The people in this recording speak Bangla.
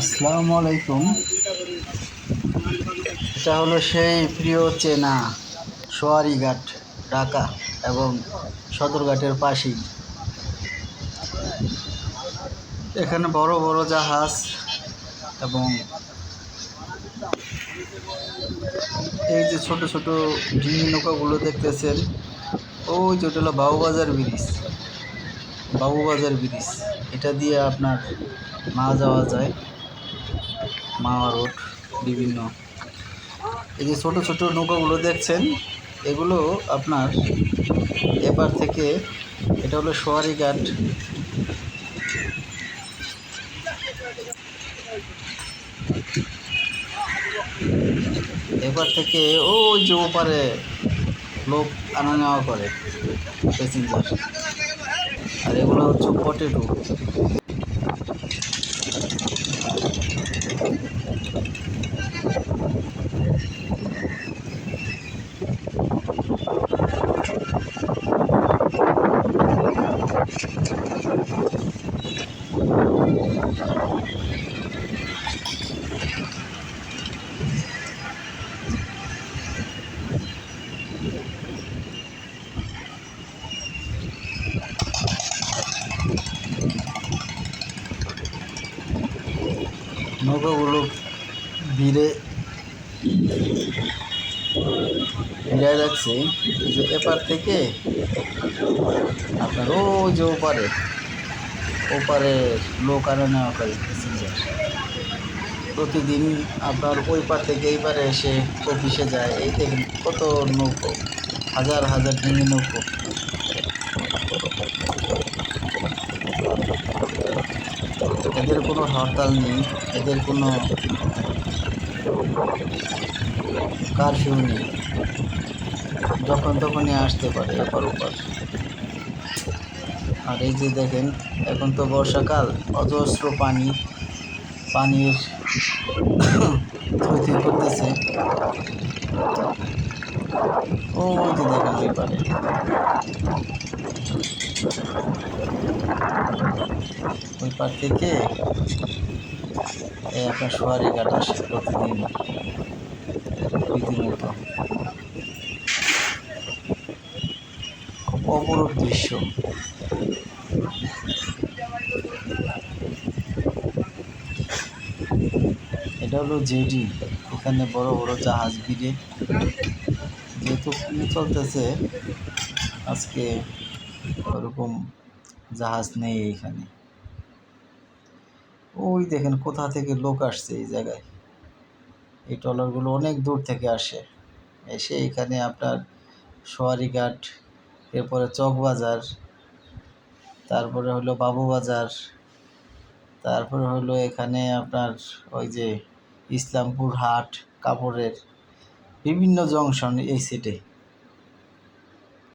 আসসালামু আলাইকুম। এটা হলো সেই প্রিয় চেনা সোয়ারিঘাট, ঢাকা এবং সদরঘাটের পাশেই। এখানে বড় বড় জাহাজ এবং এই যে ছোট ছোট ডিঙি নৌকাগুলো দেখতেছেন, ওই যে ওটা হলো বাবুবাজার ব্রিজ। বাবুবাজার ব্রিজ। এটা দিয়ে আপনার মা যাওয়া যায় মাওয়া রোড, বিভিন্ন। এই যে ছোটো ছোটো নৌকাগুলো দেখছেন, এগুলো আপনার এপার থেকে, এটা হলো সোয়ারি ঘাট। এবার থেকে ওই যে ওপারে লোক আনা নেওয়া করে প্যাসেঞ্জার আর এগুলো হচ্ছে পটেটো নৌকাগুলো ভিড়ে ভিড়ায় রাখছে। যে এপার থেকে আপনার ওই যে ওপারে ওপারে লোক আনা নেওয়া করে প্যাসেঞ্জার প্রতিদিন আপনার ওই পার থেকে এই পারে এসে অফিসে যায়। এই দেখেন কত নৌকো, হাজার হাজার ডিঙি নৌকো। এদের কোনো হরতাল নেই, এদের কোনো কারফিউ নেই। যখন তখনই আসতে পারে এপার ওপার। আর এই যে দেখেন, এখন তো বর্ষাকাল, অজস্র পানি, পানির থই করতেছে। ও যে দেখেন পারে পার এই আপনার সোয়ারি ঘাট আসে প্রতিদিন রীতিমতো। খুব অপরূপ দৃশ্য। এটা হলো জেডি এখানে বড় বড় জাহাজ ভিড়ে। যেহেতু চলতেছে, আজকে ওরকম জাহাজ নেই এইখানে ওই দেখেন কোথা থেকে লোক আসছে এই জায়গায়। এই ট্রলারগুলো অনেক দূর থেকে আসে। এসে এখানে আপনার সোয়ারিঘাট এরপরে চকবাজার তারপরে হলো বাবুবাজার তারপরে হলো এখানে আপনার ওই যে ইসলামপুর হাট, কাপড়ের বিভিন্ন জংশন এই সেটে